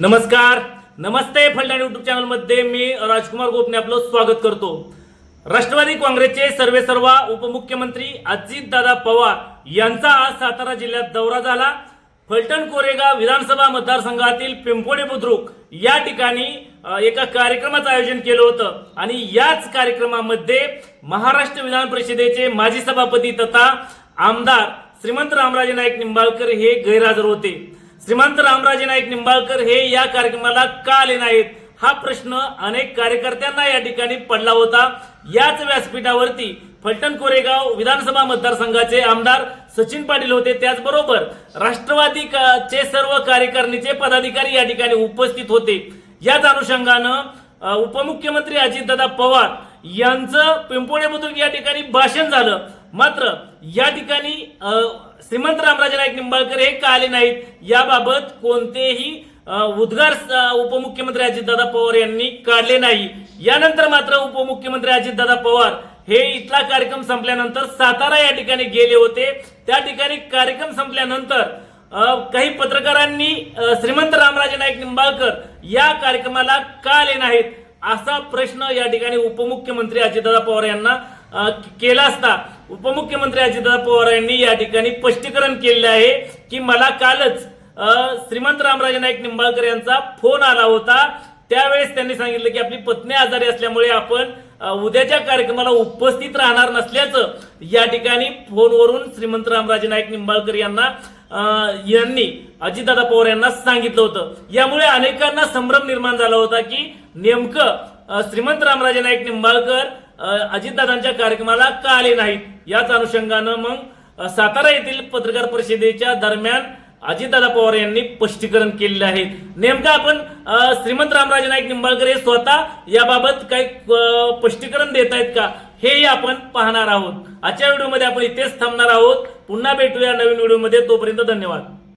नमस्कार. नमस्ते फलटण युट्यूब चॅनलमध्ये मी राजकुमार गोपने आपलं स्वागत करतो. राष्ट्रवादी काँग्रेसचे सर्वेसर्वा उपमुख्यमंत्री अजितदादा पवार यांचा आज सातारा जिल्ह्यात दौरा झाला. फलटण कोरेगाव विधानसभा मतदारसंघातील पिंपोडे बुद्रुक या ठिकाणी एका कार्यक्रमाचं आयोजन केलं होतं. आणि याच कार्यक्रमामध्ये महाराष्ट्र विधान परिषदेचे माजी सभापती तथा आमदार श्रीमंत रामराजे नाईक निंबाळकर हे गैरहजर होते. श्रीमंत रामराजे नाईक निंबाळकर हे या कार्यक्रमाला का आले नाहीत? हा प्रश्न अनेक कार्यकर्त्यांना या ठिकाणी पडला होता. याच व्यासपीठावरती फलटण कोरेगाव विधानसभा मतदारसंघाचे आमदार सचिन पाटील होते. त्याचबरोबर राष्ट्रवादी का- चे सर्व कार्यकारिणीचे पदाधिकारी या ठिकाणी उपस्थित होते. याच अनुषंगानं उपमुख्यमंत्री अजितदादा पवार यांचं पिंपोळे बुद्रुक या ठिकाणी भाषण झालं. मात्र या ठिकाणी श्रीमंत रामराजे नाईक निंबाळकर हे का आले नाहीत? याबाबत कोणतेही उद्गार उपमुख्यमंत्री अजितदादा पवार यांनी काढले नाही. यानंतर मात्र उपमुख्यमंत्री अजितदादा पवार हे इथला कार्यक्रम संपल्यानंतर सातारा या ठिकाणी गेले होते. त्या ठिकाणी कार्यक्रम संपल्यानंतर काही पत्रकारांनी श्रीमंत रामराजे नाईक निंबाळकर या कार्यक्रमाला का आले नाहीत? असा प्रश्न या ठिकाणी उपमुख्यमंत्री अजितदादा पवार यांना केला असता. उपमुख्यमंत्री अजितदादा पवार यांनी या ठिकाणी स्पष्टीकरण केले आहे की मला कालच श्रीमंत रामराजे नाईक निंबाळकर यांचा फोन आला होता. त्यावेळेस त्यांनी सांगितलं की आपली पत्नी आजारी असल्यामुळे आपण उद्याच्या कार्यक्रमाला उपस्थित राहणार नसल्याचं या ठिकाणी फोनवरून श्रीमंत रामराजे नाईक निंबाळकर यांना यांनी अजितदादा पवार यांना सांगितलं होतं. यामुळे अनेकांना संभ्रम निर्माण झाला होता की नेमकं श्रीमंत रामराजे नाईक निंबाळकर अजितदादांच्या कार्यक्रमाला का आले नाहीत? याच अनुषंगानं मग सातारा येथील पत्रकार परिषदेच्या दरम्यान अजितदादा पवार यांनी स्पष्टीकरण केलेले आहे. नेमकं आपण श्रीमंत रामराजे नाईक निंबाळकर हे स्वतः याबाबत काही स्पष्टीकरण देत आहेत का? हेही आपण पाहणार आहोत. आजच्या व्हिडिओमध्ये आपण इथेच थांबणार आहोत. पुन्हा भेटूया नवीन व्हिडिओमध्ये. तोपर्यंत धन्यवाद.